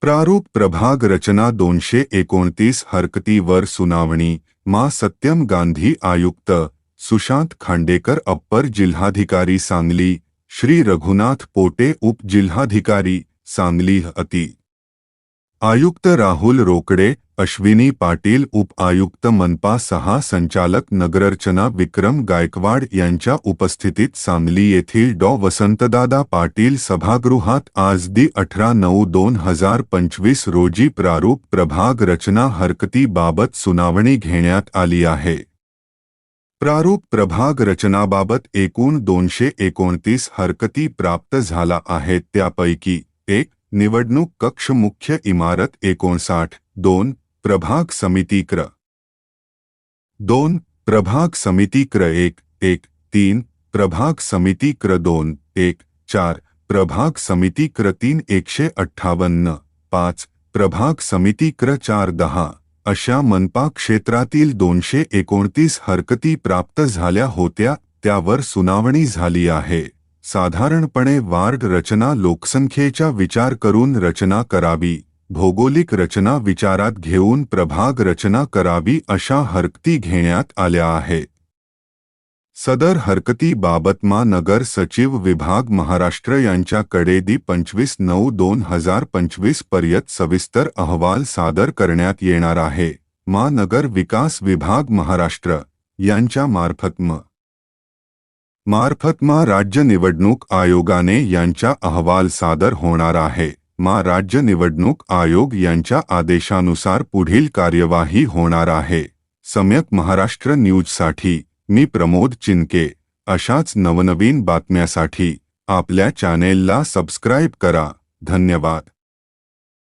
प्रारूप प्रभाग रचना दोनशे एकोणतीस हरकतीवर सुनावणी, मा सत्यम गांधी आयुक्त, सुशांत खांडेकर अप्पर जिल्हाधिकारी सांगली, श्री रघुनाथ पोटे उप जिल्हाधिकारी सांगली अति. आयुक्त राहुल रोकडे अश्विनी पाटील उप आयुक्त मनपा सहा संचालक नगररचना विक्रम गायकवाड यांच्या उपस्थितीत सांगली येथील डॉ. वसंतदादा पाटील सभागृहात आज दि अठरा नऊ दोन हजार पंचवीस रोजी प्रारूप प्रभाग रचना हरकतीबाबत सुनावणी घेण्यात आली आहे. प्रारूप प्रभाग रचनाबाबत एकूण दोनशे एकोणतीस हरकती प्राप्त झाला आहेत. त्यापैकी एक निवडणूक कक्ष मुख्य इमारत एकोणसाठ, दोन, प्रभाग समिती क्र दोन, प्रभाग समिती क्र एक एक, तीन, प्रभाग समिती क्र दोन, एक, चार, प्रभाग समिती क्र तीन एकशे अठ्ठावन्न, पाच, प्रभाग समिती क्र चार दहा, अशा मनपा क्षेत्रातील दोनशे एकोणतीस हरकती प्राप्त झाल्या होत्या, त्यावर सुनावणी झाली आहे. साधारणपणे वार्ड रचना लोकसंख्येचा विचार करून रचना करावी भौगोलिक रचना विचारात घेऊन प्रभाग रचना करावी अशा हरकती घेण्यात आल्या आहे. सदर हरकती बाबतमा नगर सचिव विभाग महाराष्ट्र यांच्याकडे दि पंचवीस नऊ दोन हजार पंचवीसपर्यंत सविस्तर अहवाल सादर करण्यात येणार आहे. नगर विकास विभाग महाराष्ट्र यांच्या मार्फत म. मार्फत मा राज्य निवडणूक आयोगाने यांचा अहवाल सादर होणार आहे. मा राज्य निवडणूक आयोग यांच्या आदेशानुसार पुढील कार्यवाही होणार आहे. सम्यक महाराष्ट्र न्यूजसाठी मी प्रमोद चिनके अशाच नवनवीन बातम्यासाठी आपल्या चॅनेलला सबस्क्राईब करा. धन्यवाद.